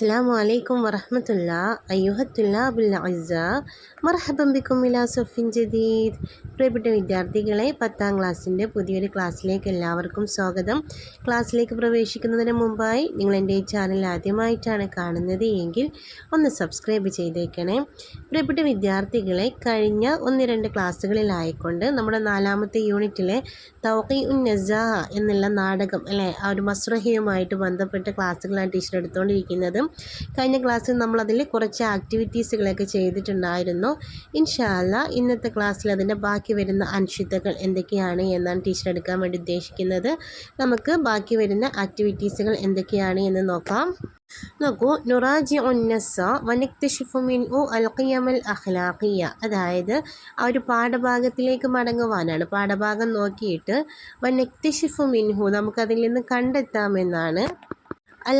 السلام عليكم ورحمة الله. أيها الطلاب الأعزاء മർഹബം ബിക്കും സൊഫിൻ ജദീദ്. പ്രിയപ്പെട്ട വിദ്യാർത്ഥികളെ പത്താം ക്ലാസ്സിന്റെ പുതിയൊരു ക്ലാസ്സിലേക്ക് എല്ലാവർക്കും സ്വാഗതം. ക്ലാസ്സിലേക്ക് പ്രവേശിക്കുന്നതിന് മുമ്പായി നിങ്ങൾ എന്റെ ഈ ചാനൽ ആദ്യമായിട്ടാണ് കാണുന്നത് എങ്കിൽ ഒന്ന് സബ്സ്ക്രൈബ് ചെയ്തേക്കണേ. പ്രിയപ്പെട്ട വിദ്യാർത്ഥികളെ കഴിഞ്ഞ ഒന്ന് രണ്ട് ക്ലാസ്സുകളിലായിക്കൊണ്ട് നമ്മുടെ നാലാമത്തെ യൂണിറ്റിലെ തൗക്കി ഉൻ നസാഹ എന്നുള്ള നാടകം അല്ലേ ആ ഒരു മസ്രഹയുമായിട്ട് ബന്ധപ്പെട്ട ക്ലാസ്സുകളാണ് ടീച്ചർ എടുത്തുകൊണ്ടിരിക്കുന്നത്. കഴിഞ്ഞ ക്ലാസ്സിൽ നമ്മളതിൽ കുറച്ച് ആക്ടിവിറ്റീസുകളൊക്കെ ചെയ്തിട്ടുണ്ടായിരുന്നു. ഇൻഷാല്ല ഇന്നത്തെ ക്ലാസ്സിൽ അതിന്റെ ബാക്കി വരുന്ന അനിശ്ചിതകൾ എന്തൊക്കെയാണ് എന്നാണ് ടീച്ചർ എടുക്കാൻ വേണ്ടി ഉദ്ദേശിക്കുന്നത്. നമുക്ക് ബാക്കി വരുന്ന ആക്ടിവിറ്റീസുകൾ എന്തൊക്കെയാണ് എന്ന് നോക്കാം. നോക്കൂ നുറാജി ഉന്നസ വനക്തിഷിഫുമിൻ ഉ അൽഖിയമൽ അഖ്ലാഖിയ അതായത് ആ ഒരു പാഠഭാഗത്തിലേക്ക് മടങ്ങുവാനാണ്. പാഠഭാഗം നോക്കിയിട്ട് വനക്തിഷിഫുമിൻഹു നമുക്കതിൽ നിന്ന് കണ്ടെത്താമെന്നാണ് അൽ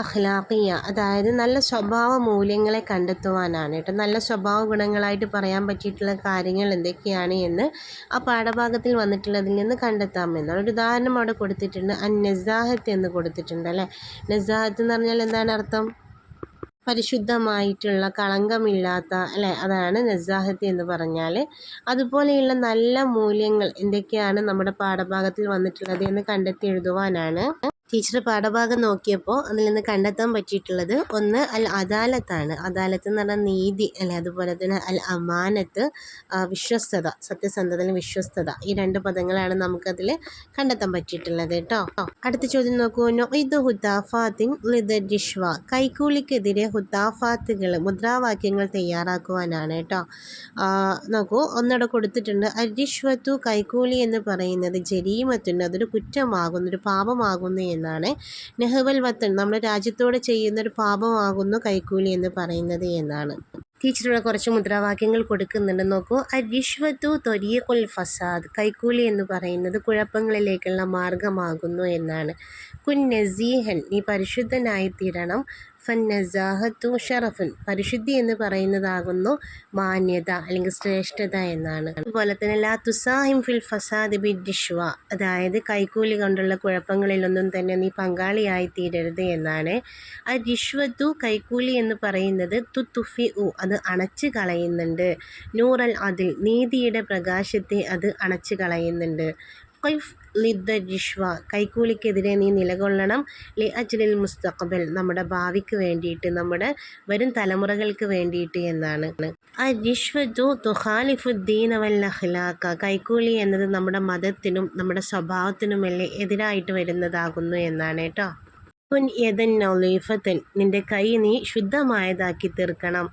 അഖ്ലാഖിയ അതായത് നല്ല സ്വഭാവ മൂല്യങ്ങളെ കണ്ടെത്തുവാനാണ്. കേട്ടോ നല്ല സ്വഭാവ ഗുണങ്ങളായിട്ട് പറയാൻ പറ്റിയിട്ടുള്ള കാര്യങ്ങൾ എന്തൊക്കെയാണ് എന്ന് ആ പാഠഭാഗത്തിൽ വന്നിട്ടുള്ളതിൽ നിന്ന് കണ്ടെത്താമെന്നാണ് ഒരു ഉദാഹരണം അവിടെ കൊടുത്തിട്ടുണ്ട്. അൻ നസാഹത്ത് എന്ന് കൊടുത്തിട്ടുണ്ട് അല്ലേ? നസാഹത്ത് എന്ന് പറഞ്ഞാൽ എന്താണ് അർത്ഥം? പരിശുദ്ധമായിട്ടുള്ള കളങ്കമില്ലാത്ത അല്ലേ? അതാണ് നസാഹത്ത് എന്ന് പറഞ്ഞാൽ. അതുപോലെയുള്ള നല്ല മൂല്യങ്ങൾ എന്തൊക്കെയാണ് നമ്മുടെ പാഠഭാഗത്തിൽ വന്നിട്ടുള്ളത് എന്ന് കണ്ടെത്തി എഴുതുവാനാണ്. ടീച്ചർ പാഠഭാഗം നോക്കിയപ്പോൾ അതിൽ നിന്ന് കണ്ടെത്താൻ പറ്റിയിട്ടുള്ളത് ഒന്ന് അൽ അദാലത്താണ്. അദാലത്ത് എന്ന് പറഞ്ഞാൽ നീതി അല്ലെ? അതുപോലെ തന്നെ അൽ അമാനത്ത് വിശ്വസ്തത സത്യസന്ധതയിലും വിശ്വസ്തത. ഈ രണ്ട് പദങ്ങളാണ് നമുക്കതിൽ കണ്ടെത്താൻ പറ്റിയിട്ടുള്ളത് കേട്ടോ. അടുത്ത ചോദ്യം നോക്കൂ. കൈക്കൂലിക്കെതിരെ ഹുദാഫാത്തുകൾ മുദ്രാവാക്യങ്ങൾ തയ്യാറാക്കുവാനാണ് കേട്ടോ. നോക്കൂ. ഒന്നവിടെ കൊടുത്തിട്ടുണ്ട്. അരിഷ്വത്തു കൈക്കൂലി എന്ന് പറയുന്നത് ജരീമത്തുണ്ട്. അതൊരു കുറ്റമാകുന്നു ഒരു പാപമാകുന്നു എന്നാണ് നെഹ്വൽ വത്തൻ. നമ്മുടെ രാജ്യത്തോട് ചെയ്യുന്നൊരു പാപമാകുന്നു കൈക്കൂലി എന്ന് പറയുന്നത് എന്നാണ്. ടീച്ചറുടെ കുറച്ച് മുദ്രാവാക്യങ്ങൾ കൊടുക്കുന്നുണ്ട്. നോക്കൂ. അരിഷ്വത്തു തൊരിയക്കുൽ ഫസാദ്. കൈക്കൂലി എന്ന് പറയുന്നത് കുഴപ്പങ്ങളിലേക്കുള്ള മാർഗമാകുന്നു എന്നാണ്. കുൻ നസീഹൻ. നീ പരിശുദ്ധനായി തീരണം. ഫൻ നസാഹത്തു ഷറഫുൻ. പരിശുദ്ധി എന്ന് പറയുന്നതാകുന്നു മാന്യത അല്ലെങ്കിൽ ശ്രേഷ്ഠത എന്നാണ്. അതുപോലെ തന്നെ ലാ തുസാഹിം ഫിൽ ഫസാദ് ബി ഡിഷ്വ. അതായത് കൈക്കൂലി കൊണ്ടുള്ള കുഴപ്പങ്ങളിലൊന്നും തന്നെ നീ പങ്കാളിയായി തീരരുത് എന്നാണ്. ആ രിഷ്വത്തു കൈക്കൂലി എന്ന് പറയുന്നത് തു തുഫി ഉ. അത് അണച്ചു കളയുന്നുണ്ട്. നൂറൽ അതിൽ നീതിയുടെ പ്രകാശത്തെ അത് അണച്ചു കളയുന്നുണ്ട്. ഖൈഫ് ലിദ്ദ ജിഷ്വ കൈക്കൂലിക്കെതിരെ നീ നിലകൊള്ളണം. ലി അജ്ലിൽ മുസ്തഖബൽ നമ്മുടെ ഭാവിക്ക് വേണ്ടിയിട്ട് നമ്മുടെ വരും തലമുറകൾക്ക് വേണ്ടിയിട്ട് എന്നാണ്. ആ ജിഷ്വജു തുഹാലിഫുദ്ദീൻ വൽ അഖ്ലാക്ക കൈക്കൂലി എന്നത് നമ്മുടെ മതത്തിനും നമ്മുടെ സ്വഭാവത്തിനുമല്ലേ എതിരായിട്ട് വരുന്നതാകുന്നു എന്നാണ് കേട്ടോ. കുൻ യദൻ നൗലീഫത്തൻ നിന്റെ കൈ നീ ശുദ്ധമായതാക്കി തീർക്കണം.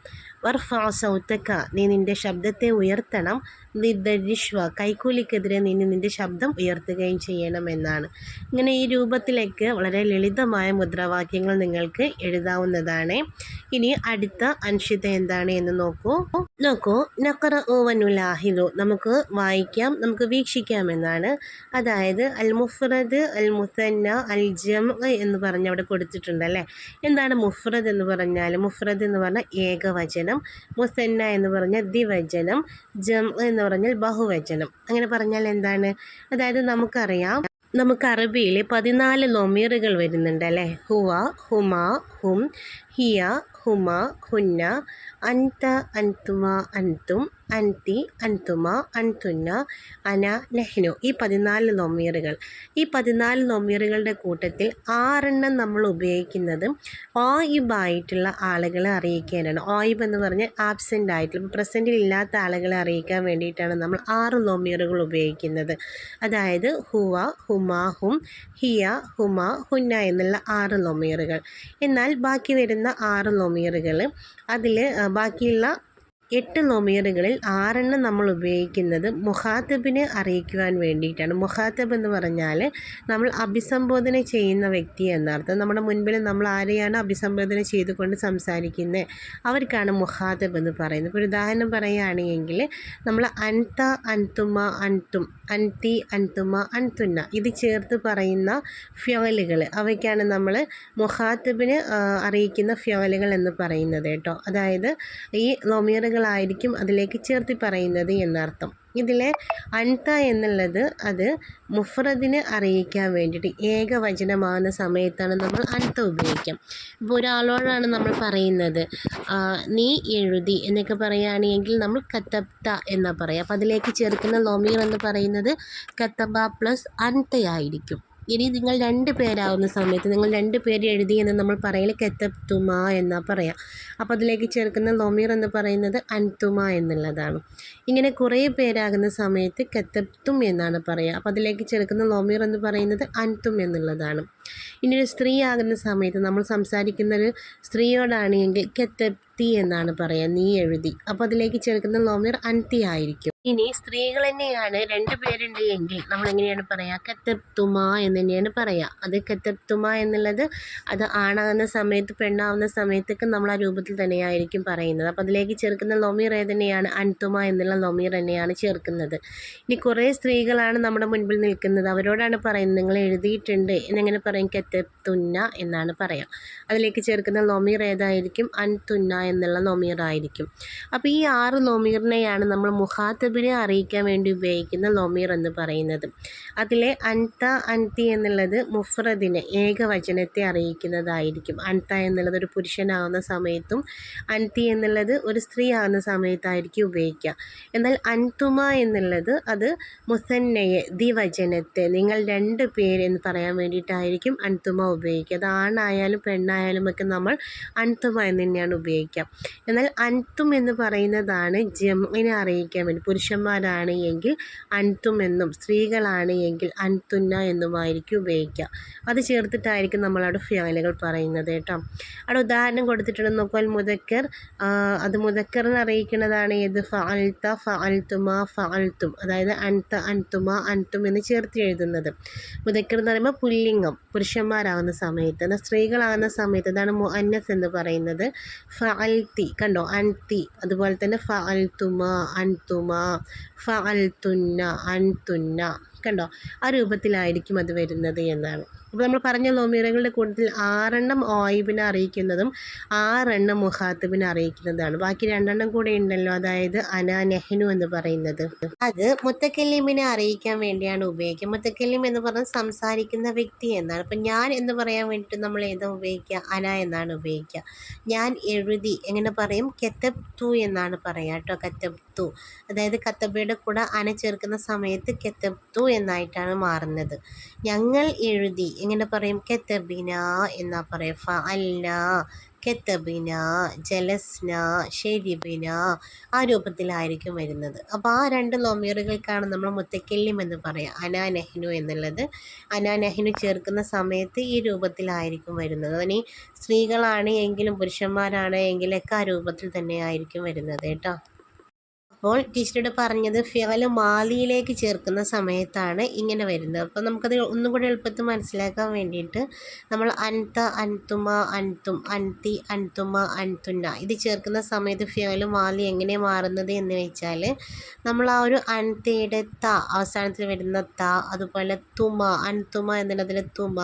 വർഫ സൗത്തക്ക. നീ നിന്റെ ശബ്ദത്തെ ഉയർത്തണം. നിദ്ദരിഷ്വ കൈക്കൂലിക്കെതിരെ നീ നിന്റെ ശബ്ദം ഉയർത്തുകയും ചെയ്യണമെന്നാണ് ഇങ്ങനെ ഈ രൂപത്തിലേക്ക് വളരെ ലളിതമായ മുദ്രാവാക്യങ്ങൾ നിങ്ങൾക്ക് എഴുതാവുന്നതാണ്. ഇനി അടുത്ത അൻഷിത എന്താണ് എന്ന് നോക്കൂ. നോക്കൂ. നക്കറ ഓവനുലാഹിദു നമുക്ക് വായിക്കാം നമുക്ക് വീക്ഷിക്കാം എന്നാണ്. അതായത് അൽ മുഫ്രദ് അൽ മുസന്ന അൽ ജം എന്ന് പറഞ്ഞ് അവിടെ കൊടുത്തിട്ടുണ്ട് അല്ലേ? എന്താണ് മുഫ്രദ് എന്ന് പറഞ്ഞാൽ? മുഫ്രദ് എന്ന് പറഞ്ഞാൽ ഏകവചനം. മുസന്ന എന്ന് പറഞ്ഞാൽ ദ്വിവചനം ജം എന്ന് പറഞ്ഞാൽ ബഹുവചനം. അങ്ങനെ പറഞ്ഞാൽ എന്താണ്? അതായത് നമുക്കറിയാം നമുക്ക് അറബിയിൽ പതിനാല് ലൊമീറുകൾ വരുന്നുണ്ട് അല്ലേ? ഹുവ ഹുമ ഹും ഹിയ ഹുമ ഹുന്ന അൻത അൻതുമ അൻതും അൻതി അൻതുമ അൻതുന്ന അന നെഹ്നു ഈ പതിനാല് നൊമീറുകൾ ഈ പതിനാല് നൊമീറുകളുടെ കൂട്ടത്തിൽ ആറെണ്ണം നമ്മൾ ഉപയോഗിക്കുന്നത് ഓയിബായിട്ടുള്ള ആളുകളെ അറിയിക്കാനാണ്. ഓയിബ് എന്ന് പറഞ്ഞാൽ ആബ്സെന്റ് ആയിട്ടുള്ള പ്രസന്റിൽ ഇല്ലാത്ത ആളുകളെ അറിയിക്കാൻ വേണ്ടിയിട്ടാണ് നമ്മൾ ആറ് നൊമീറുകൾ ഉപയോഗിക്കുന്നത്. അതായത് ഹുവ ഹുമ ഹും ഹിയ ഹുമ ഹുന്ന എന്നുള്ള ആറ് നൊമീറുകൾ എന്നാൽ ബാക്കി വരുന്ന ആറ് നൊമീറുകൾ അതിൽ ബാക്കിയുള്ള എട്ട് നൊമീറുകളിൽ ആറെണ്ണം നമ്മൾ ഉപയോഗിക്കുന്നത് മുഹാത്തബിനെ അറിയിക്കുവാൻ വേണ്ടിയിട്ടാണ്. മുഹാത്തബ് എന്ന് പറഞ്ഞാൽ നമ്മൾ അഭിസംബോധന ചെയ്യുന്ന വ്യക്തി എന്നർത്ഥം. നമ്മുടെ മുൻപിൽ നമ്മൾ ആരെയാണ് അഭിസംബോധന ചെയ്തുകൊണ്ട് സംസാരിക്കുന്നത്? അവർക്കാണ് മുഹാത്തബ് എന്ന് പറയുന്നത്. ഇപ്പോൾ ഉദാഹരണം പറയുകയാണെങ്കിൽ നമ്മൾ അൻത അൻതുമ അൻതും അൻതി അൻതുമ അൻതുന്ന ഇത് ചേർത്ത് പറയുന്ന ഫ്യോലുകൾ. അവയ്ക്കാണ് നമ്മൾ മുഹാത്തബിനെ അറിയിക്കുന്ന ഫ്യോലുകൾ എന്ന് പറയുന്നത് കേട്ടോ. അതായത് ഈ ലൊമീറുകളായിരിക്കും അതിലേക്ക് ചേർത്തി പറയുന്നത് എന്നർത്ഥം. ഇതിലെ അൻത എന്നുള്ളത് അത് മുഫ്രദിനെ അറിയിക്കാൻ വേണ്ടിയിട്ട് ഏകവചനമാകുന്ന സമയത്താണ് നമ്മൾ അൻത ഉപയോഗിക്കാം. ഇപ്പോൾ ഒരാളോടാണ് നമ്മൾ പറയുന്നത് നീ എഴുതി എന്നൊക്കെ പറയുകയാണെങ്കിൽ നമ്മൾ കത്തബ്ത എന്നാണ് പറയുക അപ്പോൾ അതിലേക്ക് ചേർക്കുന്ന ലൊമീർ എന്ന് പറയുന്നത് കത്തബ പ്ലസ് അൻതയായിരിക്കും. ഇനി നിങ്ങൾ രണ്ട് പേരാവുന്ന സമയത്ത് നിങ്ങൾ രണ്ട് പേര് എഴുതി എന്ന് നമ്മൾ പറയൽ കെത്തുമ എന്നാ പറയാം. അപ്പോൾ അതിലേക്ക് ചേർക്കുന്ന ലൊമീർ എന്ന് പറയുന്നത് അൻതുമ എന്നുള്ളതാണ്. ഇങ്ങനെ കുറേ പേരാകുന്ന സമയത്ത് കെത്തബ്തും എന്നാണ് പറയുക അപ്പോൾ അതിലേക്ക് ചേർക്കുന്ന ലൊമീർ എന്ന് പറയുന്നത് അൻതും എന്നുള്ളതാണ്. ഇനി ഒരു സ്ത്രീ ആകുന്ന സമയത്ത് നമ്മൾ സംസാരിക്കുന്ന ഒരു സ്ത്രീയോടാണ് എങ്കിൽ കെത്തബ്തി എന്നാണ് പറയുക നീ എഴുതി. അപ്പോൾ അതിലേക്ക് ചേർക്കുന്ന ലൊമീർ അൻതി ആയിരിക്കും. ഇനി സ്ത്രീകൾ തന്നെയാണ് രണ്ട് പേരുണ്ട് എങ്കിൽ നമ്മൾ എങ്ങനെയാണ് പറയുക കത്തപ്തുമ എന്ന് തന്നെയാണ് പറയുക അത് കത്തപ്തുമ എന്നുള്ളത് അത് ആണാകുന്ന സമയത്ത് പെണ്ണാവുന്ന സമയത്തൊക്കെ നമ്മൾ ആ രൂപത്തിൽ തന്നെയായിരിക്കും പറയുന്നത്. അപ്പോൾ അതിലേക്ക് ചേർക്കുന്ന ലൊമീർ ഏതന്നെയാണ് തന്നെയാണ്? അൻതുമ എന്നുള്ള ലൊമീർ തന്നെയാണ് ചേർക്കുന്നത്. ഇനി കുറേ സ്ത്രീകളാണ് നമ്മുടെ മുൻപിൽ നിൽക്കുന്നത്. അവരോടാണ് പറയുന്നത് നിങ്ങൾ എഴുതിയിട്ടുണ്ട് എന്നെങ്ങനെ പറയും? കത്തപ്തുന്ന എന്നാണ് പറയാം. അതിലേക്ക് ചേർക്കുന്ന ലൊമീർ ഏതായിരിക്കും? അൻതുന്ന എന്നുള്ള ലൊമീർ ആയിരിക്കും അപ്പോൾ ഈ ആറ് ലൊമീറിനെയാണ് നമ്മൾ മുഹാത്തബിനെ അറിയിക്കാൻ വേണ്ടി ഉപയോഗിക്കുന്ന ലൊമീർ എന്ന് പറയുന്നത്. അതിലെ അൻത അൻതി എന്നുള്ളത് മുഫ്രദിനെ ഏകവചനത്തെ അറിയിക്കുന്നതായിരിക്കും. അൻത എന്നുള്ളത് ഒരു പുരുഷനാവുന്ന സമയത്തും അൻതി എന്നുള്ളത് ഒരു സ്ത്രീ ആവുന്ന സമയത്തായിരിക്കും ഉപയോഗിക്കുക. എന്നാൽ അൻതുമ എന്നുള്ളത് അത് മുസന്നയെ ദ്വിവചനത്തെ നിങ്ങൾ രണ്ട് പേര് എന്ന് പറയാൻ വേണ്ടിയിട്ടായിരിക്കും അൻതുമ ഉപയോഗിക്കുക. അത് ആണായാലും പെണ്ണായാലും ഒക്കെ നമ്മൾ അൻതുമ എന്ന് തന്നെയാണ് ഉപയോഗിക്കുക. എന്നാൽ അൻതും എന്ന് പറയുന്നതാണ് ജമ്മിനെ അറിയിക്കാൻ വേണ്ടി പുരുഷന്മാരാണ് എങ്കിൽ അൻതും എന്നും സ്ത്രീകളാണ് എങ്കിൽ അൻതുന്ന എന്നുമായിരിക്കും ഉപയോഗിക്കുക. അത് ചേർത്തിട്ടായിരിക്കും നമ്മളവിടെ ഫിയാലുകൾ പറയുന്നത് കേട്ടോ. അവിടെ ഉദാഹരണം കൊടുത്തിട്ടുണ്ട് നോക്കുവാൻ മുതക്കർ അത് മുതക്കറിനെ അറിയിക്കുന്നതാണ് ഏത്? ഫഅൽത്ത ഫഅൽത്തുമ ഫഅൽത്തും അതായത് അൻത അൻതുമ അൻതും എന്ന് ചേർത്ത് എഴുതുന്നത്. മുതക്കർ എന്ന് പറയുമ്പോൾ പുല്ലിംഗം പുരുഷന്മാരാകുന്ന സമയത്ത്. എന്നാൽ സ്ത്രീകളാകുന്ന സമയത്ത് അതാണ് മുഅന്നസ് എന്ന് പറയുന്നത്? ഫഅൽത്തി കണ്ടോ? അൻതി അതുപോലെ തന്നെ ഫഅൽത്തുമ അൻതുമ ഫഅൽത്തുന്ന അൻതുന്ന കണ്ടോ? ആ രൂപത്തിലായിരിക്കും അത് വരുന്നത് എന്നാണ്. അപ്പോൾ നമ്മൾ പറഞ്ഞ ലോമീറകളുടെ കൂട്ടത്തിൽ ആറെണ്ണം ഓയിബിനെ അറിയിക്കുന്നതും ആറെണ്ണം മുഹാത്തിബിനെ അറിയിക്കുന്നതാണ് ബാക്കി രണ്ടെണ്ണം കൂടെ ഉണ്ടല്ലോ അതായത് അന നെഹ്നു എന്ന് പറയുന്നത്. അത് മുത്തക്കല്ലിമിനെ അറിയിക്കാൻ വേണ്ടിയാണ് ഉപയോഗിക്കുക. മുത്തക്കല്ലിം എന്ന് പറഞ്ഞ സംസാരിക്കുന്ന വ്യക്തി എന്നാണ്. അപ്പം ഞാൻ എന്ന് പറയാൻ വേണ്ടിയിട്ട് നമ്മൾ ഏതാ ഉപയോഗിക്കുക? അന എന്നാണ് ഉപയോഗിക്കുക. ഞാൻ എഴുതി എങ്ങനെ പറയും? കെത്തപ്തു എന്നാണ് പറയുക കേട്ടോ കത്തപ്തു അതായത് കത്തബയുടെ കൂടെ അന ചേർക്കുന്ന സമയത്ത് കെത്തബ്തു എന്നായിട്ടാണ് മാറുന്നത്. ഞങ്ങൾ എഴുതി എങ്ങനെ പറയും? കെത്തബിന എന്നാ പറയും. അല്ല കെത്തബിന ജലസ്ന ഷെരിബിന ആ രൂപത്തിലായിരിക്കും വരുന്നത്. അപ്പോൾ ആ രണ്ട് നോമിയറുകൾക്കാണ് നമ്മൾ മുത്തക്കെല്ലിം എന്ന് പറയുക അനാ നെഹ്നു എന്നുള്ളത്. അനാ നെഹ്നു ചേർക്കുന്ന സമയത്ത് ഈ രൂപത്തിലായിരിക്കും വരുന്നത്. ഇനി സ്ത്രീകളാണ് എങ്കിലും പുരുഷന്മാരാണ് എങ്കിലൊക്കെ ആ രൂപത്തിൽ തന്നെ ആയിരിക്കും വരുന്നത് കേട്ടോ. അപ്പോൾ ടീച്ചറോട് പറഞ്ഞത് ഫിയൽ മാലിയിലേക്ക് ചേർക്കുന്ന സമയത്താണ് ഇങ്ങനെ വരുന്നത്. അപ്പോൾ നമുക്കത് ഒന്നും കൂടി എളുപ്പത്തിൽ മനസ്സിലാക്കാൻ വേണ്ടിയിട്ട് നമ്മൾ അൻത അൻതുമ അൻതും അൻതി അൻതുമ അൻതുന്ന ഇത് ചേർക്കുന്ന സമയത്ത് ഫിയൽ മാലി എങ്ങനെ മാറുന്നത് എന്ന് വെച്ചാൽ നമ്മൾ ആ ഒരു അൻതയുടെ ത അവസാനത്തിൽ വരുന്ന ത അതുപോലെ തുമ അൻതുമ എന്നുള്ളതിൽ തുമ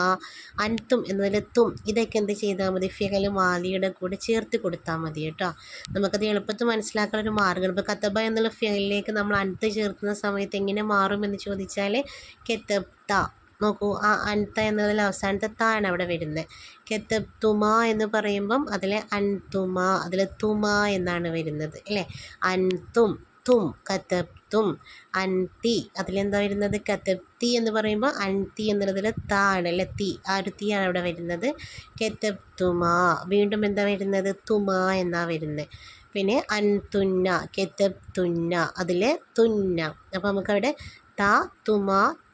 അൻതും എന്നതിൽ തും ഇതൊക്കെ എന്ത് ചെയ്താൽ മതി? ഫിയൽ മാലിയുടെ കൂടെ ചേർത്ത് കൊടുത്താൽ മതി കേട്ടോ. നമുക്കത് എളുപ്പത്തിൽ മനസ്സിലാക്കാൻ ഒരു മാർഗമാണ് ഇപ്പോൾ കത്തബ എന്നുള്ള ഫീലിലേക്ക് നമ്മൾ അനത്ത് ചേർക്കുന്ന സമയത്ത് എങ്ങനെ മാറുമെന്ന് ചോദിച്ചാൽ കെത്തപ്ത നോക്കൂ ആ അൻത എന്നതിൽ അവസാനത്തെ ആണ് അവിടെ വരുന്നത്. കെത്തപ്തുമ എന്ന് പറയുമ്പം അതിലെ അൻതുമ അതിൽ തുമ എന്നാണ് വരുന്നത് അല്ലേ? അൻതും തും കത്തപ്തും അൻതി. അതിലെന്താ വരുന്നത്? കത്തപ്തി എന്ന് പറയുമ്പോൾ അൻതി എന്നുള്ളതിൽ താണ് അല്ലേ? തീ ആ ഒരു തീ ആണ് അവിടെ വരുന്നത്. കെത്തപ്തുമ വീണ്ടും എന്താ വരുന്നത്? തുമ എന്നാണ് വരുന്നത്. പിന്നെ അൻതുന്ന കെത്തബ്തുന്ന അതിലെ തുന്ന. അപ്പോൾ നമുക്കവിടെ ത തുമ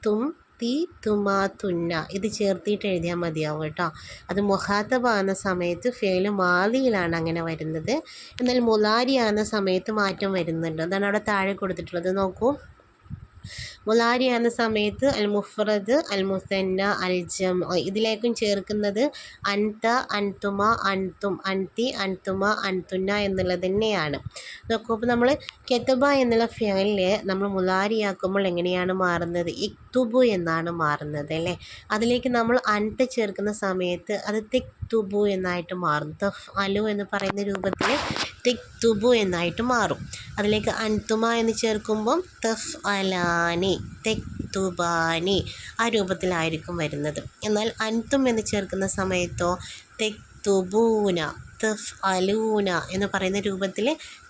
തും തി തുമ തുന്ന. ഇത് ചേർത്തിട്ട് എഴുതിയാൽ മതിയാവും കേട്ടോ. അത് മുഹാത്തബാകുന്ന സമയത്ത് ഫേൽ മാലിയിലാണ് അങ്ങനെ വരുന്നത്. എന്നാൽ മുലാരി ആകുന്ന സമയത്ത് മാറ്റം വരുന്നുണ്ട്. അതാണ് അവിടെ താഴെ കൊടുത്തിട്ടുള്ളത്. നോക്കൂ. മുലാരി എന്ന സമയത്ത് അൽ മുഫ്രദ് അൽ മുസന്ന അൽ ജം ഇതിലേക്കും ചേർക്കുന്നത് അൻത അൻതുമ അൻതും അൻതി അൻതുമ അൻതുന്ന എന്നുള്ളത് തന്നെയാണ്. നോക്കൂ അപ്പോൾ നമ്മൾ കെത്തബ എന്നുള്ള ഫ്യാനിൽ നമ്മൾ മുലാരിയാക്കുമ്പോൾ എങ്ങനെയാണ് മാറുന്നത്? ഇക്തുബു എന്നാണ് മാറുന്നത് അല്ലേ? അതിലേക്ക് നമ്മൾ അൻത ചേർക്കുന്ന സമയത്ത് അത് തിക്തുബു എന്നായിട്ട് മാറും തഫ് അലു എന്ന് പറയുന്ന രൂപത്തിൽ തിക്തുബു എന്നായിട്ട് മാറും. അതിലേക്ക് അൻതുമ എന്ന് ചേർക്കുമ്പം തഫ് അലാനി തെക്തുബാനി ആ രൂപത്തിലായിരിക്കും വരുന്നത്. എന്നാൽ അൻതും എന്ന് ചേർക്കുന്ന സമയത്തോ തെക്തുബൂന തഫ് അലൂന എന്ന് പറയുന്ന രൂപത്തിൽ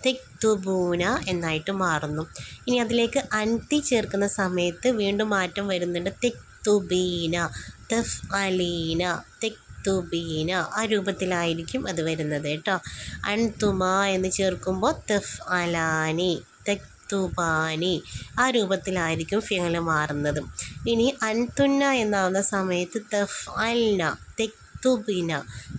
തെക്തുബൂന എന്നായിട്ട് മാറുന്നു. ഇനി അതിലേക്ക് അൻതി ചേർക്കുന്ന സമയത്ത് വീണ്ടും മാറ്റം വരുന്നുണ്ട്. തെക്തുബീന തെഫ് അലീന തെക് തുബീന ആ രൂപത്തിലായിരിക്കും അത് വരുന്നത് കേട്ടോ. അൺതുമ എന്ന് ചേർക്കുമ്പോൾ തെഫ് അലാനി തെക്തുബാനി ആ രൂപത്തിലായിരിക്കും ഫിയൽ മാറുന്നത്. ഇനി അൻതുന്ന എന്നാവുന്ന സമയത്ത് തെഫ് അൽന തെക്തുബിന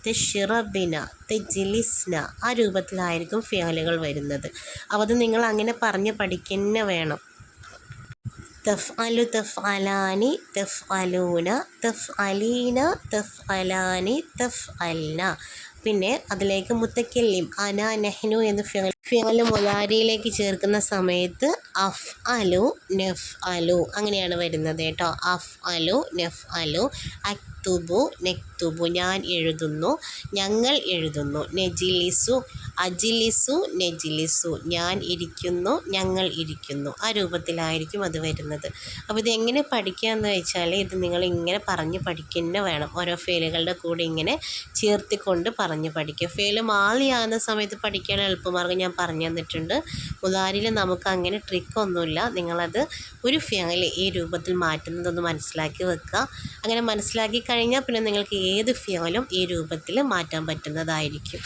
തെഷിറബിന തെജിലിസ്ന ആ രൂപത്തിലായിരിക്കും ഫിയലുകൾ വരുന്നത്. അപ്പോൾ അത് നിങ്ങൾ അങ്ങനെ പറഞ്ഞ് പഠിക്കുന്ന വേണം. തഫ് അലു തഫ് അലാനി തഫ് അലൂന തഫ് അലീന തഫ് അലാനി തഫ് തഫ്അൽന. പിന്നെ അതിലേക്ക് മുത്തക്കല്ലിം അന നെഹ്നു എന്ന് ഫിയൽ മുലാരിയിലേക്ക് ചേർക്കുന്ന സമയത്ത് അഫ് അലു നെഫ് അലു അങ്ങനെയാണ് വരുന്നത് കേട്ടോ. അഫ് അലു നെഫ് അലു അക്തുബു നെക്തുബു ഞാൻ എഴുതുന്നു ഞങ്ങൾ എഴുതുന്നു. നെജിലിസു അജിലിസു നെജിലിസു ഞാൻ ഇരിക്കുന്നു ഞങ്ങൾ ഇരിക്കുന്നു. ആ രൂപത്തിലായിരിക്കും അത് വരുന്നത്. അപ്പോൾ ഇത് എങ്ങനെ പഠിക്കുക എന്ന് വെച്ചാൽ ഇത് നിങ്ങൾ ഇങ്ങനെ പറഞ്ഞ് പഠിക്കുന്ന വേണം. ഓരോ ഫെയിലുകളുടെ കൂടെ ഇങ്ങനെ ചേർത്തിക്കൊണ്ട് പറഞ്ഞ് പഠിക്കുക. ഫെയിൽ മാറിയാകുന്ന സമയത്ത് പഠിക്കാൻ എളുപ്പമാർഗം ഞാൻ പറഞ്ഞു തന്നിട്ടുണ്ട്. മുതാരിൽ നമുക്ക് അങ്ങനെ ട്രിക്കൊന്നുമില്ല. നിങ്ങളത് ഒരു ഫെയിൽ ഈ രൂപത്തിൽ മാറ്റുന്നതൊന്ന് മനസ്സിലാക്കി വെക്കുക. അങ്ങനെ മനസ്സിലാക്കി കഴിഞ്ഞാൽ പിന്നെ നിങ്ങൾക്ക് ഏത് ഫിയലും ഈ രൂപത്തിൽ മാറ്റാൻ പറ്റുന്നതായിരിക്കും.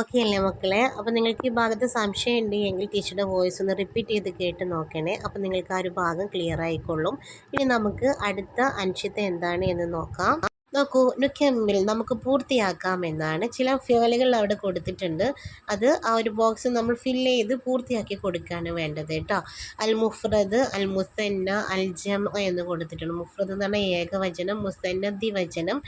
ഓക്കെ അല്ലേ മക്കളെ? അപ്പോൾ നിങ്ങൾക്ക് ഈ ഭാഗത്ത് സംശയം ഉണ്ടെങ്കിൽ ടീച്ചറുടെ വോയിസ് ഒന്ന് റിപ്പീറ്റ് ചെയ്ത് കേട്ട് നോക്കണേ. അപ്പോൾ നിങ്ങൾക്ക് ആ ഒരു ഭാഗം ക്ലിയർ ആയിക്കൊള്ളും. ഇനി നമുക്ക് അടുത്ത അൻഷിത്ത എന്താണ് എന്ന് നോക്കാം. നോക്കൂ നുക്കമ്മിൽ നമുക്ക് പൂർത്തിയാക്കാം എന്നാണ്. ചില ഫിയലുകൾ അവിടെ കൊടുത്തിട്ടുണ്ട്. അത് ആ ഒരു ബോക്സ് നമ്മൾ ഫില്ല് ചെയ്ത് പൂർത്തിയാക്കി കൊടുക്കുകയാണ് വേണ്ടത് കേട്ടോ. അൽ മുഫ്രദ് അൽ മുസന്ന അൽ ജം എന്ന് കൊടുത്തിട്ടുണ്ട്. മുഫ്രദ് എന്ന് പറഞ്ഞാൽ ഏകവചനം മുസന്ന ദിവചനം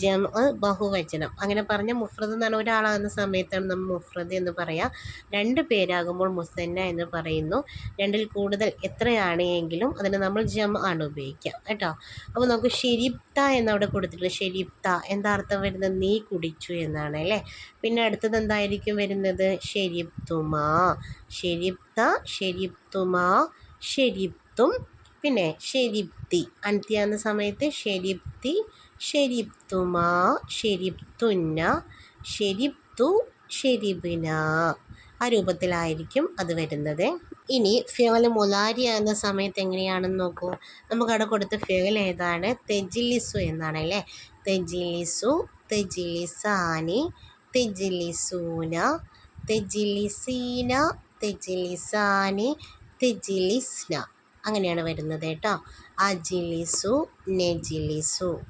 ജം ബഹുവചനം. അങ്ങനെ പറഞ്ഞ മുഫ്രദ് എന്ന് പറഞ്ഞാൽ ഒരാളാകുന്ന സമയത്താണ് നമ്മൾ മുഫ്രദ് എന്ന് പറയാം. രണ്ട് പേരാകുമ്പോൾ മുസന്ന എന്ന് പറയുന്നു. രണ്ടിൽ കൂടുതൽ എത്രയാണെങ്കിലും അതിന് നമ്മൾ ജം ആണ് ഉപയോഗിക്കുക കേട്ടോ. അപ്പോൾ നമുക്ക് ഷിരിപ്ത എന്നവിടെ കൊടുത്തിട്ടുണ്ട്. ഷെരിപ്ത എന്താ അർത്ഥം വരുന്നത്? നീ കുടിച്ചു എന്നാണ് അല്ലേ? പിന്നെ അടുത്തത് എന്തായിരിക്കും വരുന്നത്? ഷെരിപ്തുമാ ഷെരിപ്ത ഷെരിപ്തുമാ ഷെരിപ്തും പിന്നെ ഷെരിപ്തി അന്ത്യാന്ന സമയത്ത് ഷെരിപ്തി ഷെരിപ്തുമാ ഷെരിപ്തുന്ന ഷെരിപ്തു ഷെരിബിന ആ രൂപത്തിലായിരിക്കും അത് വരുന്നത്. ഇനി ഫിയൽ മുലാരി എന്ന സമയത്ത് എങ്ങനെയാണെന്ന് നോക്കൂ. നമുക്കവിടെ കൊടുത്ത ഫിയൽ ഏതാണ്? തെജിലിസു എന്നാണ് അല്ലേ? തെജിലിസു തെജിലിസാനി തെജിലിസൂന തെജിലിസീന തെജിലിസാനി തെജിലിസ്ന. അങ്ങനെയാണ് വരുന്നത് കേട്ടോ. അജിലിസു നെജിലിസു.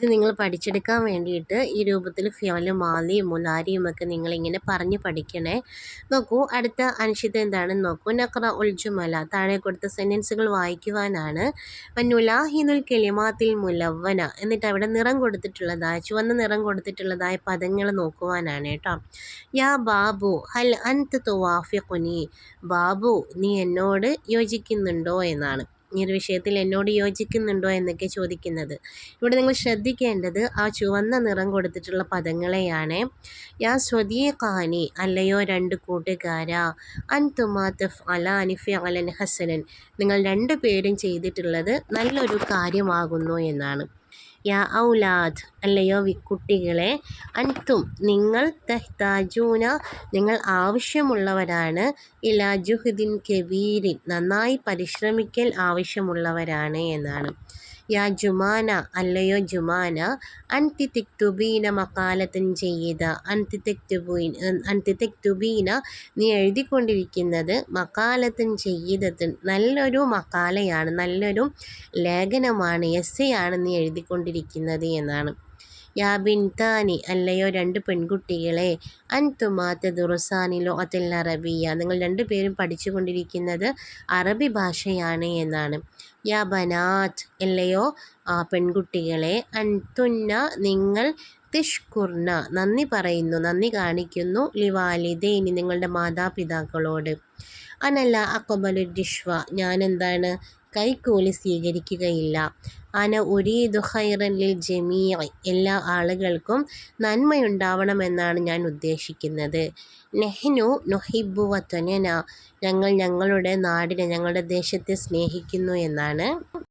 ഇത് നിങ്ങൾ പഠിച്ചെടുക്കാൻ വേണ്ടിയിട്ട് ഈ രൂപത്തിൽ ഫിയോലും മാലിയും മുലാരിയും ഒക്കെ നിങ്ങളിങ്ങനെ പറഞ്ഞ് പഠിക്കണേ. നോക്കൂ അടുത്ത അനുഷിത എന്താണെന്ന് നോക്കൂ നക്ര ഉൽജുമല താഴെ കൊടുത്ത സെന്റൻസുകൾ വായിക്കുവാനാണ്. നുലാഹിനുൽ കെളിമാത്തിൽ മുലവന എന്നിട്ട് അവിടെ നിറം കൊടുത്തിട്ടുള്ളതായ ചുവന്ന നിറം കൊടുത്തിട്ടുള്ളതായ പദങ്ങൾ നോക്കുവാനാണ് കേട്ടോ. യാ ബാബു ഹൽ അൻത് തുവാഫിഖുനി ബാബു നീ എന്നോട് യോജിക്കുന്നുണ്ടോ എന്നാണ്. ഈ ഒരു വിഷയത്തിൽ എന്നോട് യോജിക്കുന്നുണ്ടോ എന്നൊക്കെ ചോദിക്കുന്നത്. ഇവിടെ നിങ്ങൾ ശ്രദ്ധിക്കേണ്ടത് ആ ചുവന്ന നിറം കൊടുത്തിട്ടുള്ള പദങ്ങളെയാണ്. യാ സ്വദീഖാനി അല്ലയോ രണ്ട് കൂട്ടുകാരാ അൻതുമാത്തഫ് അല അനിഫി അലൻ ഹസനൻ. നിങ്ങൾ രണ്ട് പേരും ചെയ്തിട്ടുള്ളത് നല്ലൊരു കാര്യമാകുന്നു എന്നാണ്. യാ ഔലാദ് അല്ലയോ കുട്ടികളെ അൻതും നിങ്ങൾ തഹ്താജൂന നിങ്ങൾ ആവശ്യമുള്ളവരാണ്. ഇലാ ജുഹുദിൻ കെബീരിൻ നന്നായി പരിശ്രമിക്കൽ ആവശ്യമുള്ളവരാണ് എന്നാണ്. യാ ജുമാന അല്ലയോ ജുമാന അൻതി മക്കാലത്തൻ ചെയ്ത അൻതി നീ എഴുതിക്കൊണ്ടിരിക്കുന്നത് മക്കാലത്തൻ ചെയ്തത് നല്ലൊരു മക്കാലയാണ് നല്ലൊരു ലേഖനമാണ് എസ് ആണ് നീ എഴുതിക്കൊണ്ടിരിക്കുന്നത് എന്നാണ്. യാ ബിൻതാനി അല്ലയോ രണ്ട് പെൺകുട്ടികളെ? അൻതുമാത്ത ദുറുസാനിലോ അതിൽ അറബിയ നിങ്ങൾ രണ്ടുപേരും പഠിച്ചുകൊണ്ടിരിക്കുന്നത് അറബി ഭാഷയാണ് എന്നാണ്. യാ ബനാത്ത് അല്ലയോ ആ പെൺകുട്ടികളെ? അൻതുന്ന നിങ്ങൾ തിഷ്കുർണ നന്ദി പറയുന്നു നന്ദി കാണിക്കുന്നു ലിവാലിദേനി നിങ്ങളുടെ മാതാപിതാക്കളോട്. അനല്ല അക്കബലു ഡിഷ്വ ഞാൻ എന്താണ് കൈക്കൂലി സ്വീകരിക്കുകയില്ല. അന ഉരീദു ഖൈറൻ ലിൽ ജമീ എല്ലാ ആളുകൾക്കും നന്മയുണ്ടാവണമെന്നാണ് ഞാൻ ഉദ്ദേശിക്കുന്നത്. നെഹ്നു നൊഹിബു വത്തനന ഞങ്ങൾ ഞങ്ങളുടെ നാടിനെ ഞങ്ങളുടെ ദേശത്തെ സ്നേഹിക്കുന്നു എന്നാണ്.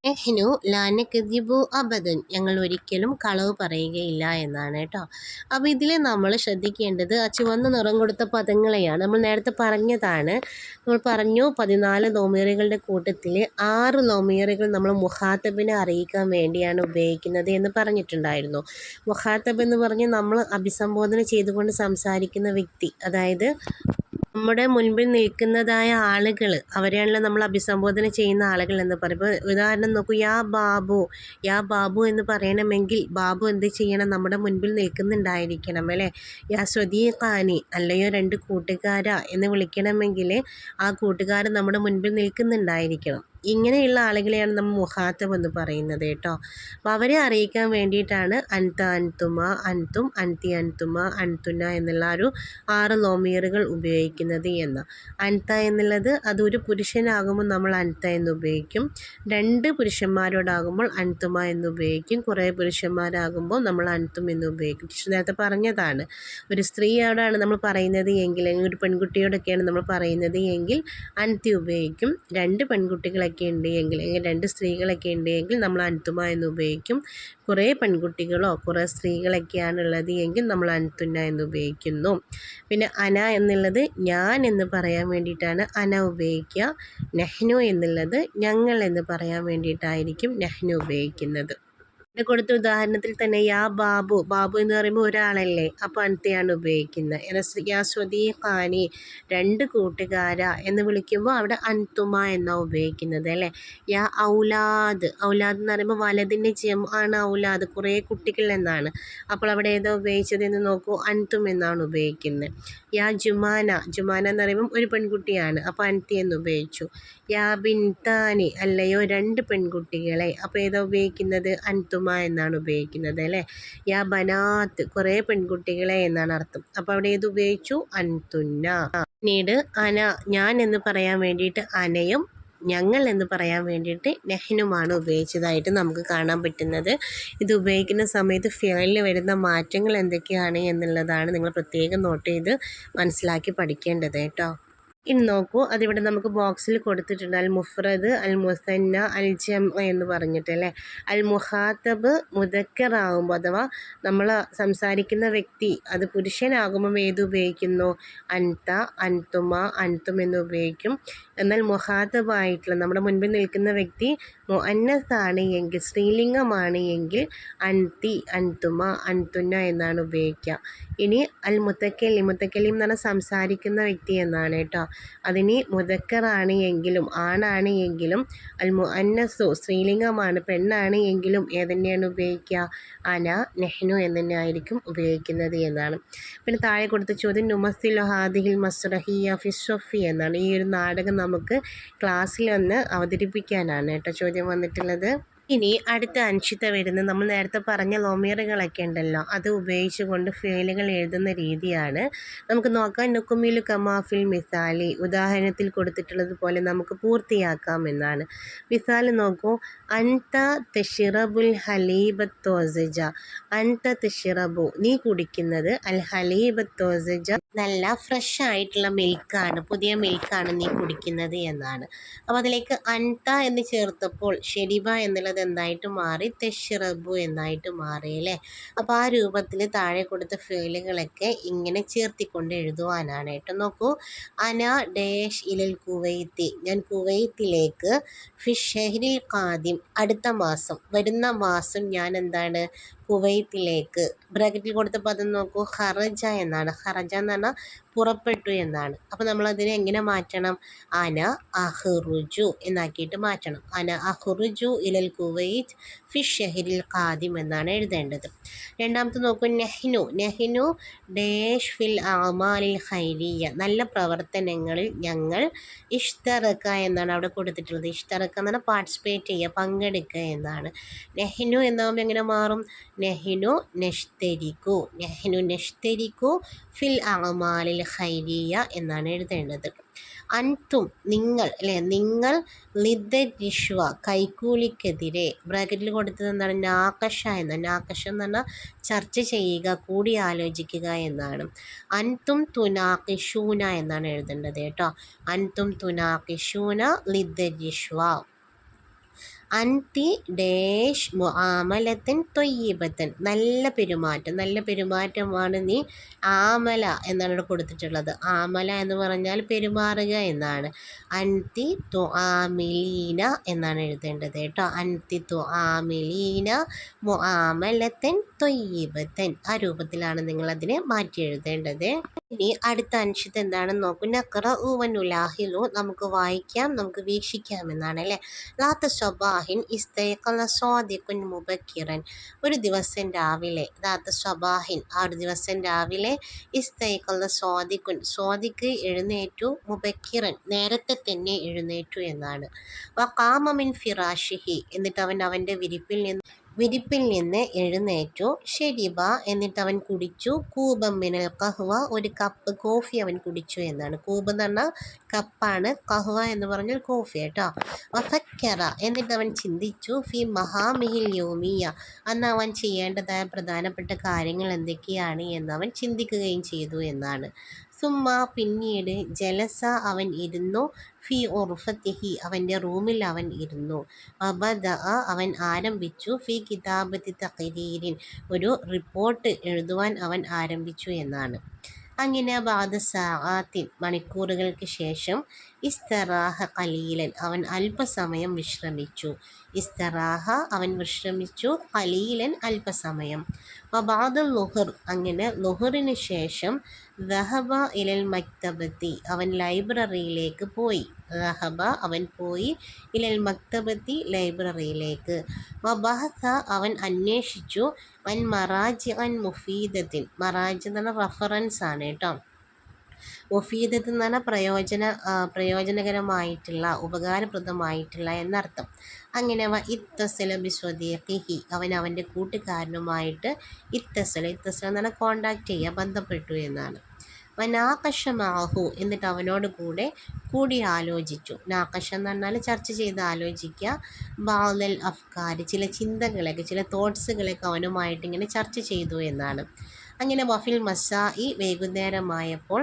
നെഹ്നു ലാനക്കദിബു അബദൻ ഞങ്ങൾ ഒരിക്കലും കളവ് പറയുകയില്ല എന്നാണ് കേട്ടോ. അപ്പോൾ ഇതിൽ നമ്മൾ ശ്രദ്ധിക്കേണ്ടത് ആ ചുവന്ന നിറം കൊടുത്ത പദങ്ങളെയാണ്. നമ്മൾ നേരത്തെ പറഞ്ഞതാണ്. നമ്മൾ പറഞ്ഞു പതിനാല് നോമിയറുകളുടെ കൂട്ടത്തിൽ ആറ് നോമിയറുകൾ നമ്മൾ മുഹാത്തബിനെ അറിയിക്കാൻ വേണ്ടിയാണ് ഉപയോഗിക്കുന്നത് എന്ന് പറഞ്ഞിട്ടുണ്ടായിരുന്നു. മുഹാത്തബ് എന്ന് പറഞ്ഞ് നമ്മൾ അഭിസംബോധന ചെയ്തുകൊണ്ട് സംസാരിക്കുന്ന വ്യക്തി അതായത് നമ്മുടെ മുൻപിൽ നിൽക്കുന്നതായ ആളുകൾ അവരെയാണല്ലോ നമ്മൾ അഭിസംബോധന ചെയ്യുന്ന ആളുകൾ എന്ന് പറയുമ്പോൾ ഉദാഹരണം നോക്കൂ യാ ബാബു യാ ബാബു എന്ന് പറയണമെങ്കിൽ ബാബു എന്ത് ചെയ്യണം? നമ്മുടെ മുൻപിൽ നിൽക്കുന്നുണ്ടായിരിക്കണം അല്ലേ? യാ സ്വദീഖാനി അല്ലയോ രണ്ട് കൂട്ടുകാര എന്ന് വിളിക്കണമെങ്കിൽ ആ കൂട്ടുകാരൻ നമ്മുടെ മുൻപിൽ നിൽക്കുന്നുണ്ടായിരിക്കണം. ഇങ്ങനെയുള്ള ആളുകളെയാണ് നമ്മൾ മുഹാത്തബ് എന്ന് പറയുന്നത് കേട്ടോ. അപ്പോൾ അവരെ അറിയിക്കാൻ വേണ്ടിയിട്ടാണ് അൻത അൻതുമ അൻതും അൻതി അൻതുമ അൻതുന എന്നുള്ള ഒരു ആറ് നോമിയറുകൾ ഉപയോഗിക്കുന്നത് എന്ന്. അൻത എന്നുള്ളത് അതൊരു പുരുഷനാകുമ്പോൾ നമ്മൾ അൻത എന്ന് ഉപയോഗിക്കും. രണ്ട് പുരുഷന്മാരോടാകുമ്പോൾ അൻതുമ എന്ന് ഉപയോഗിക്കും. കുറേ പുരുഷന്മാരാകുമ്പോൾ നമ്മൾ അൻതും എന്ന് ഉപയോഗിക്കും. നേരത്തെ പറഞ്ഞതാണ്. ഒരു സ്ത്രീയോടാണ് നമ്മൾ പറയുന്നത് എങ്കിൽ ഒരു പെൺകുട്ടിയോടൊക്കെയാണ് നമ്മൾ പറയുന്നത് എങ്കിൽ അൻതി ഉപയോഗിക്കും. രണ്ട് പെൺകുട്ടികളെ ഒക്കെ ഉണ്ട് എങ്കിൽ രണ്ട് സ്ത്രീകളൊക്കെ ഉണ്ട് എങ്കിൽ നമ്മൾ അൻതുമ എന്ന് ഉപയോഗിക്കും. കുറേ പെൺകുട്ടികളോ കുറേ സ്ത്രീകളൊക്കെയാണ് ഉള്ളത് എങ്കിൽ നമ്മൾ അൻതുന്ന എന്ന് ഉപയോഗിക്കുന്നു. പിന്നെ അന എന്നുള്ളത് ഞാൻ എന്ന് പറയാൻ വേണ്ടിയിട്ടാണ്. അന ഉപയോഗിക്കുക. നെഹ്നു എന്നുള്ളത് ഞങ്ങൾ എന്ന് പറയാൻ വേണ്ടിയിട്ടായിരിക്കും നെഹ്നു ഉപയോഗിക്കുന്നത്. കൊടുത്ത ഉദാഹരണത്തിൽ തന്നെ യാ ബാബു ബാബു എന്ന് പറയുമ്പോൾ ഒരാളല്ലേ? അപ്പോൾ അനത്തെയാണ് ഉപയോഗിക്കുന്നത്. യാ സ്വദീഖാനി രണ്ട് കൂട്ടുകാര എന്ന് വിളിക്കുമ്പോൾ അവിടെ അൻതുമ എന്നാണ് ഉപയോഗിക്കുന്നത് അല്ലേ? യാ ഔലാദ് ഔലാദ് എന്ന് പറയുമ്പോൾ വലതിന്റെ ജം ആണ് ഔലാദ് കുറേ കുട്ടികൾ എന്നാണ്. അപ്പോൾ അവിടെ ഏതോ ഉപയോഗിച്ചത് എന്ന് നോക്കൂ അൻതും എന്നാണ് ഉപയോഗിക്കുന്നത്. യാ ജുമാന ജുമാന എന്ന് പറയുമ്പം ഒരു പെൺകുട്ടിയാണ് അപ്പോൾ അൻതി എന്ന് ഉപയോഗിച്ചു. യാ ബിൻതാനി അല്ലയോ രണ്ട് പെൺകുട്ടികളെ. അപ്പോൾ ഏതാ ഉപയോഗിക്കുന്നത്? അൻതുമ എന്നാണ് ഉപയോഗിക്കുന്നത് അല്ലേ? യാ ബനാത്ത് കുറേ പെൺകുട്ടികളെ എന്നാണ് അർത്ഥം. അപ്പോൾ അവിടെ ഏത് ഉപയോഗിച്ചു? അൻതുന്ന. പിന്നീട് അന ഞാൻ എന്ന് പറയാൻ വേണ്ടിയിട്ട് അനയും ഞങ്ങൾ എന്ന് പറയാൻ വേണ്ടിയിട്ട് നെഹ്നുമാണ് ഉപയോഗിച്ചതായിട്ട് നമുക്ക് കാണാൻ പറ്റുന്നത്. ഇത് ഉപയോഗിക്കുന്ന സമയത്ത് ഫിയലിൽ വരുന്ന മാറ്റങ്ങൾ എന്തൊക്കെയാണ് എന്നുള്ളതാണ് നിങ്ങൾ പ്രത്യേകം നോട്ട് ചെയ്ത് മനസ്സിലാക്കി പഠിക്കേണ്ടത് കേട്ടോ. ഇനി നോക്കൂ. അതിവിടെ നമുക്ക് ബോക്സിൽ കൊടുത്തിട്ടുണ്ട്. അൽ മുഫ്രദ് അൽ മുസന്ന അൽ ജം എന്ന് പറഞ്ഞിട്ട് അല്ലേ? അൽ മുഹാത്തബ് മുതക്കറാകുമ്പോൾ അഥവാ നമ്മൾ സംസാരിക്കുന്ന വ്യക്തി അത് പുരുഷനാകുമ്പം ഏത് ഉപയോഗിക്കുന്നു? അൻത അൻതുമ അൻതും എന്ന് ഉപയോഗിക്കും. എന്നാൽ മുഹാത്തബായിട്ടുള്ള നമ്മുടെ മുൻപിൽ നിൽക്കുന്ന വ്യക്തി മുഅന്നസാണ് എങ്കിൽ സ്ത്രീലിംഗമാണ് എങ്കിൽ അൻതി അൻതുമ അൻതുന്ന എന്നാണ് ഉപയോഗിക്കുക. ഇനി അൽ മുത്തക്കലി മുത്തക്കലി എന്ന് പറഞ്ഞാൽ സംസാരിക്കുന്ന വ്യക്തി എന്നാണ് കേട്ടോ. അതിനി മുതക്കറാണ് എങ്കിലും ആണാണ് എങ്കിലും അൽ മുഅന്നസു സ്ത്രീലിംഗമാണ് പെണ്ണാണ് എങ്കിലും ഏതന്നെയാണ് ഉപയോഗിക്കുക? അന നെഹ്നു എന്ന് ആയിരിക്കും ഉപയോഗിക്കുന്നത് എന്നാണ്. പിന്നെ താഴെ കൊടുത്ത ചോദ്യം നുമസിൽ ഹാദിഹിൽ മസ്റഹിയ ഫിഷഫി എന്നാണ്. ഈ ഒരു നാടകം നമുക്ക് ക്ലാസ്സിൽ ഒന്ന് അവതരിപ്പിക്കാനാണ് കേട്ടോ ചോദ്യം വന്നിട്ടുള്ളത്. ഇനി അടുത്ത അൻഷിത വരുന്നത് നമ്മൾ നേരത്തെ പറഞ്ഞ ലോമിയറുകളൊക്കെ ഉണ്ടല്ലോ അത് ഉപയോഗിച്ചുകൊണ്ട് ഫേലുകൾ എഴുതുന്ന രീതിയാണ്. നമുക്ക് നോക്കാം നുക്കുമിലു കമാഫിൽ മിസാലി ഉദാഹരണത്തിൽ കൊടുത്തിട്ടുള്ളത് പോലെ നമുക്ക് പൂർത്തിയാക്കാം എന്നാണ്. മിസാൽ നോക്കൂ അൻത തെഷിറബുൽ ഹലീബത്തോസജ അൻത തെഷിറബു നീ കുടിക്കുന്നത് അൽ ഹലീബത്തോസജ നല്ല ഫ്രഷ് ആയിട്ടുള്ള മിൽക്കാണ് പുതിയ മിൽക്കാണ് നീ കുടിക്കുന്നത് എന്നാണ്. അപ്പോൾ അതിലേക്ക് അൻത എന്ന് ചേർത്തപ്പോൾ ഷെരിബ എന്നുള്ളത് എന്തായിട്ട് മാറി? തെഷിറബു എന്നായിട്ട് മാറി അല്ലേ? അപ്പോൾ ആ രൂപത്തിൽ താഴെ കൊടുത്ത ഫേലുകളൊക്കെ ഇങ്ങനെ ചേർത്തിക്കൊണ്ട് എഴുതുവാനാണ് കേട്ടോ. നോക്കൂ. അന ഡേഷ് ഇലൽ കുവൈത്തി. ഞാൻ കുവൈത്തിലേക്ക് ഫിഷഹരിൽ ഖാദിം അടുത്ത മാസം വരുന്ന മാസം ഞാൻ എന്താണ് കുവൈത്തിലേക്ക്. ബ്രാക്കറ്റിൽ കൊടുത്ത പദം നോക്കൂ ഹറജ എന്നാണ്. ഹറജ എന്ന് പറഞ്ഞാൽ പുറപ്പെട്ടു എന്നാണ്. അപ്പോൾ നമ്മളതിനെ എങ്ങനെ മാറ്റണം? അന അഹ്റുജു എന്നാക്കിയിട്ട് മാറ്റണം. അന അഹ്റുജു ഇലൽ കുവൈറ്റ് ഫി ഷഹരിൽ ഖാദിം എന്നാണ് എഴുതേണ്ടത്. രണ്ടാമത്തെ നോക്കൂ. നെഹ്നു. നെഹ്നു ഡേഷ് ഫിൽ അമാലിൽ ഖൈരിയ. നല്ല പ്രവർത്തനങ്ങളിൽ ഞങ്ങൾ ഇഷ്തറക്ക എന്നാണ് അവിടെ കൊടുത്തിട്ടുള്ളത്. ഇഷ്തറക്ക എന്നാണ് പാർട്ടിസിപ്പേറ്റ് ചെയ്യുക പങ്കെടുക്കുക എന്നാണ്. നെഹ്നു എന്നാകുമ്പോൾ എങ്ങനെ മാറും? നെഹ്നു നെഷ്തരിക്കു. നെഹ്നു നെഷ്തരിക്കു ഫിൽ അമാലിൽ ഖൈരിയ എന്നാണ് എഴുതേണ്ടത്. അൻതും നിങ്ങൾ അല്ലേ നിങ്ങൾ ലിദ്ദിഷ്വ കൈക്കൂലിക്കെതിരെ ബ്രാക്കറ്റിൽ കൊടുത്തത് എന്താണ്? നാക്കഷ എന്ന നാക്കഷ എന്ന് പറഞ്ഞാൽ ചർച്ച ചെയ്യുക കൂടി ആലോചിക്കുക എന്നാണ്. അൻതും തുനാക്കിഷൂന എന്നാണ് എഴുതേണ്ടത് കേട്ടോ. അൻതും തുനാക്കിഷൂന ലിദ്ദരിഷ്വ അൻതി ഡേഷ് മുആമലത്തിൻ തൊയ്യബത്തൻ. നല്ല പെരുമാറ്റം നല്ല പെരുമാറ്റമാണ് നീ ആമല എന്നാണ് ഇവിടെ കൊടുത്തിട്ടുള്ളത്. ആമല എന്ന് പറഞ്ഞാൽ പെരുമാറുക എന്നാണ്. അൻതി തു ആമിലീന എന്നാണ് എഴുതേണ്ടത് കേട്ടോ. അൻതി തു ആമിലീന മുആമലത്തിൻ തൊയ്യബത്തൻ. ആ രൂപത്തിലാണ് നിങ്ങൾ അതിനെ മാറ്റി എഴുതേണ്ടത്. ഇനി അടുത്ത അൻഷത്ത് എന്താണെന്ന് നോക്കൂ. ഊവൻ ഊവനുലാഹിലു നമുക്ക് വായിക്കാം നമുക്ക് വീക്ഷിക്കാം എന്നാണ് അല്ലേ? ലാത്ത സ്വബാഹിൻ ഇസ്തൈഖല സ്വാദിഖുൻ മുബക്കിറൻ. ഒരു ദിവസം രാവിലെ ദാത്ത സബാഹിൻ ആ ഒരു ദിവസം രാവിലെ ഇസ്തൈഖല സ്വാദിഖുൻ സ്വാദിഖ് എഴുന്നേറ്റു മുബക്കിറൻ നേരത്തെ തന്നെ എഴുന്നേറ്റു എന്നാണ്. വ കാമമിൻ ഫിറാഷിഹി എന്നിട്ട് അവൻ അവന്റെ വിരിപ്പിൽ നിന്ന് വിരിപ്പിൽ നിന്ന് എഴുന്നേറ്റു. ശരി വാ എന്നിട്ട് അവൻ കുടിച്ചു. കൂപം മിനൽ കഹ്വ ഒരു കപ്പ് കോഫി അവൻ കുടിച്ചു എന്നാണ്. കൂപം എന്ന് പറഞ്ഞാൽ കപ്പാണ്. കഹ്വ എന്ന് പറഞ്ഞാൽ കോഫി കേട്ടോ. വഫക്കറ. എന്നിട്ട് അവൻ ചിന്തിച്ചു ഫി മഹാമിഹിൽ യോമിയ. അന്ന് അവൻ ചെയ്യേണ്ടതായ പ്രധാനപ്പെട്ട കാര്യങ്ങൾ എന്തൊക്കെയാണ് എന്ന് അവൻ ചിന്തിക്കുകയും ചെയ്തു എന്നാണ്. സുമ്മ പിന്നീട് ജലസ അവൻ ഇരുന്നു. ഫി ഉർഫത്തിഹി അവന്റെ റൂമിൽ അവൻ ഇരുന്നു. അബദ അവൻ ആരംഭിച്ചു. ഫി കിതാബത്തി തഖരീരിൻ ഒരു റിപ്പോർട്ട് എഴുതുവാൻ അവൻ ആരംഭിച്ചു എന്നാണ്. അങ്ങനെ ബാദ സാത്തിൻ മണിക്കൂറുകൾക്ക് ശേഷം ഇസ്തറാഹ കലീലൻ അവൻ അല്പസമയം വിശ്രമിച്ചു. ഇസ്തറാഹ അവൻ വിശ്രമിച്ചു കലീലൻ അല്പസമയം. വബാദൽ ലുഹർ അങ്ങനെ ലുഹറിന് ശേഷം ദഹബ ഇലൽ മക്തബത്തി അവൻ ലൈബ്രറിയിലേക്ക് പോയി. ദഹബ അവൻ പോയി ഇലൽ മക്തബത്തി ലൈബ്രറിയിലേക്ക്. വബഹസ അവൻ അന്വേഷിച്ചു. അൻ മറാജ് അൻ മുഫീദത്തിൻ. മറാജ് എന്ന് പറഞ്ഞ റഫറൻസ് ആണ് കേട്ടോ. മുഫീദത്ത് എന്ന് പറഞ്ഞാൽ പ്രയോജന പ്രയോജനകരമായിട്ടുള്ള ഉപകാരപ്രദമായിട്ടുള്ള എന്നർത്ഥം. അങ്ങനെ അവ ഇത്തസല ബിസ്വദീഖിഹി അവൻ അവന്റെ കൂട്ടുകാരനുമായിട്ട് ഇത്തസല ഇത്തസല എന്ന് പറഞ്ഞാൽ കോണ്ടാക്ട് ചെയ്യുക ബന്ധപ്പെട്ടു എന്നാണ്. വനാകഷമാഹു എന്നിട്ട് അവനോട് കൂടെ കൂടി ആലോചിച്ചു നാകഷ എന്ന് പറഞ്ഞാൽ ചർച്ച ചെയ്ത് ആലോചിക്കുക ബാലൽ അഫ്കാർ ചില ചിന്തകളൊക്കെ ചില തോട്ട്സുകളൊക്കെ അവനുമായിട്ട് ഇങ്ങനെ ചർച്ച ചെയ്തു എന്നാണ്. അങ്ങനെ വഫിൽ മസായി വൈകുന്നേരമായപ്പോൾ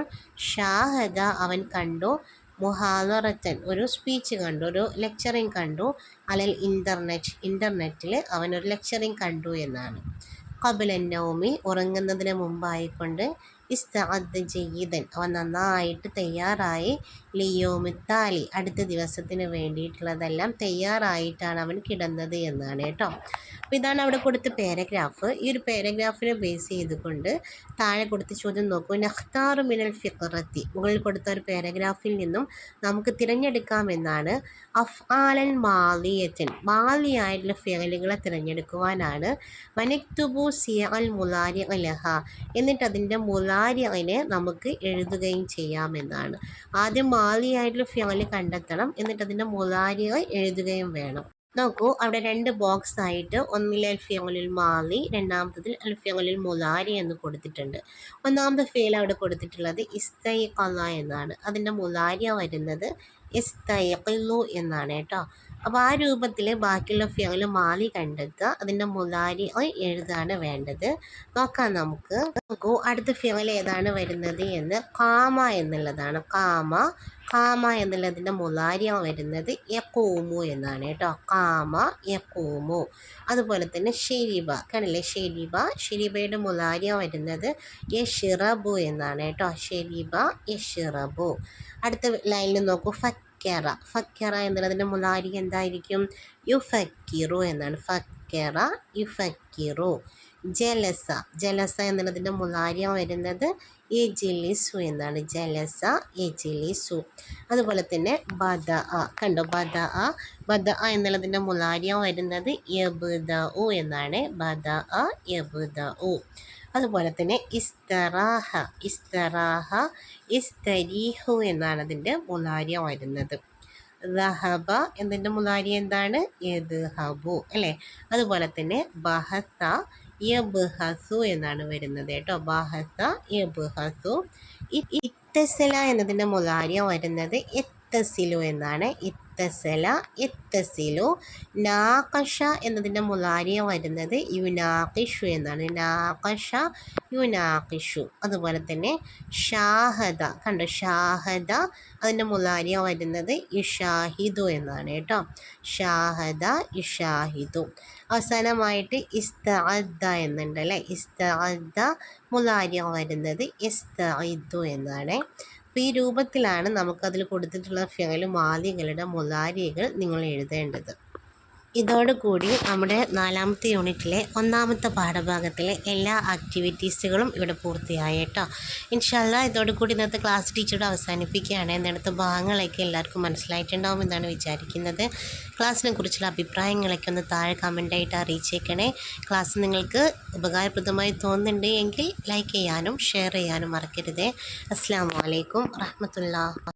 ഷാഹദ അവൻ കണ്ടു മുഹാദറത്തൻ ഒരു സ്പീച്ച് കണ്ടു ഒരു ലെക്ചറിങ് കണ്ടു. അല്ലെങ്കിൽ ഇന്റർനെറ്റ് ഇന്റർനെറ്റിൽ അവനൊരു ലെക്ചറിങ് കണ്ടു എന്നാണ്. കബിലൻ നൗമി ഉറങ്ങുന്നതിന് മുമ്പായിക്കൊണ്ട് ഇസ്തഅദ് ജയ്യിദൻ അവൻ നന്നായിട്ട് തയ്യാറായി. ലിയോമിത്താലി അടുത്ത ദിവസത്തിന് വേണ്ടിയിട്ടുള്ളതെല്ലാം തയ്യാറായിട്ടാണ് അവൻ കിടന്നത് എന്നാണ് കേട്ടോ. അപ്പോൾ ഇതാണ് അവിടെ കൊടുത്ത പാരഗ്രാഫ് ഈ ഒരു പാരഗ്രാഫിനെ ബേസ് ചെയ്തുകൊണ്ട് താഴെ കൊടുത്ത ചോദ്യം നോക്കൂ. നഖ്താറു മിനൽ ഫിഖറത്തി മുകളിൽ കൊടുത്ത ഒരു പാരഗ്രാഫിൽ നിന്നും നമുക്ക് തിരഞ്ഞെടുക്കാമെന്നാണ് അഫ്ആലൻ മാലിയത്തിൻ മാലിയായിട്ടുള്ള ഫേലുകളെ തിരഞ്ഞെടുക്കുവാനാണ്. വനക്തുബു സിയ അൽ മുലാരി അലഹ എന്നിട്ട് അതിന്റെ മുലാരിനെ നമുക്ക് എഴുതുകയും ചെയ്യാമെന്നാണ്. ആദ്യം മാലിയായിട്ടുള്ള ഫ്യാൽ കണ്ടെത്തണം. എന്നിട്ട് അതിന്റെ മുലാരികൾ എഴുതുകയും വേണം. നോക്കൂ അവിടെ രണ്ട് ബോക്സ് ആയിട്ട് ഒന്നിൽ അൽഫിയോലിൽ മാലി രണ്ടാമത്തതിൽ അൽഫിയോലിൽ മുലാരി എന്ന് കൊടുത്തിട്ടുണ്ട്. ഒന്നാമത്തെ ഫേൽ അവിടെ കൊടുത്തിട്ടുള്ളത് ഇസ്തൈഖല എന്നാണ്. അതിന്റെ മുലാരിയ വരുന്നത് ഇസ്തൈഖിലു എന്നാണ് കേട്ടോ. അപ്പോൾ ആ രൂപത്തിൽ ബാക്കിയുള്ള ഫിയൽ മാലി കണ്ടെത്തുക. അതിന്റെ മുലാരി എഴുതാണ് വേണ്ടത്. നോക്കാം നമുക്ക്. നോക്കൂ അടുത്ത ഫിയൽ ഏതാണ് വരുന്നത് എന്ന്. കാമ എന്നുള്ളതാണ്. കാമ കാമ എന്നുള്ളതിന്റെ മുലാരിയ വരുന്നത്. യക്കൂമു എന്നാണ് കേട്ടോ. കാമ യക്കൂമു. അതുപോലെ തന്നെ ഷെരീബ. കണ്ടില്ലേ? ഷെരീബ. ഷെരീബയുടെ മുലാരിയ വരുന്നത്. യഷിറബു എന്നാണ് കേട്ടോ. ഷെരീബ യഷിറബു. അടുത്ത ലൈനിൽ നോക്കൂ. ഫക്ക ഫക്കറ. ഫക്കറ എന്നുള്ളതിന്റെ മുലാരി എന്തായിരിക്കും? യു ഫക്കീറു എന്നാണ്. ഫക്കറ യുഫക്കിറു ജലസ ജലസ എന്നുള്ളതിന്റെ മുലാരിയം വരുന്നത് എ ജിലിസു എന്നാണ്. ജലസ എ ജിലിസു അതുപോലെ തന്നെ ബദ അ കണ്ടോ? ബദ അ ബദ അ എന്നുള്ളതിന്റെ മുലാരിയം വരുന്നത് യബുദ ഉ എന്നാണ്. ബദ അ യബുദ ഉ അതുപോലെ തന്നെ ഇസ്തറാഹ ഇസ്തറാഹ ഇസ്തരീഹു എന്നാണ് അതിന്റെ മുലാരി വരുന്നത് ദഹബ എന്നതിന്റെ മുലാരി എന്താണ്? യദ്ഹബു അല്ലേ? അതുപോലെ തന്നെ ബഹസ യബ്ഹസു എന്നാണ് വരുന്നത് കേട്ടോ. ബഹസ യബ്ഹസു ഇത്തസല എന്നതിന്റെ മുലാരി വരുന്നത് ഇത്തസിലു എന്നാണ്. ഇത്തസല ഇത്തസിലു നാകഷ എന്നതിന്റെ മുലാരിയ വരുന്നത് യുനാഖിഷു എന്നാണ്. നാകഷ യുനാഖിഷു അതുപോലെ തന്നെ ഷാഹദ. കണ്ടോ? ഷാഹദ അതിന്റെ മുലാരിയ വരുന്നത് ഇഷാഹിദു എന്നാണ് കേട്ടോ. ഷാഹദ ഇഷാഹിദു അവസാനമായിട്ട് ഇസ്തഅദ്ദ എന്നുണ്ട് അല്ലേ? ഇസ്തഅദ്ദ മുലാര്യം വരുന്നത് ഇസ്തഇദ്ദു എന്നാണ്. അപ്പോൾ ഈ രൂപത്തിലാണ് നമുക്കതിൽ കൊടുത്തിട്ടുള്ള ഫിയലും ആദ്യങ്ങളുടെ മുലാരികൾ നിങ്ങൾ എഴുതേണ്ടത് ഇതോടുകൂടി നമ്മുടെ നാലാമത്തെ യൂണിറ്റിലെ ഒന്നാമത്തെ പാഠഭാഗത്തിലെ എല്ലാ ആക്ടിവിറ്റീസുകളും ഇവിടെ പൂർത്തിയായി കേട്ടോ ഇൻഷല്ല ഇതോടുകൂടി ഇന്നത്തെ ക്ലാസ് ടീച്ചറോട് അവസാനിപ്പിക്കുകയാണ്. എന്നിടത്ത് ഭാഗങ്ങളൊക്കെ എല്ലാവർക്കും മനസ്സിലായിട്ടുണ്ടാവും എന്നാണ് വിചാരിക്കുന്നത്. ക്ലാസ്സിനെ കുറിച്ചുള്ള അഭിപ്രായങ്ങളൊക്കെ ഒന്ന് താഴെ കമന്റായിട്ട് അറിയിച്ചേക്കണേ. ക്ലാസ് നിങ്ങൾക്ക് ഉപകാരപ്രദമായി തോന്നുന്നുണ്ട് എങ്കിൽ ലൈക്ക് ചെയ്യാനും ഷെയർ ചെയ്യാനും മറക്കരുതേ. അസ്സാം വലൈക്കും റഹമത്തുള്ള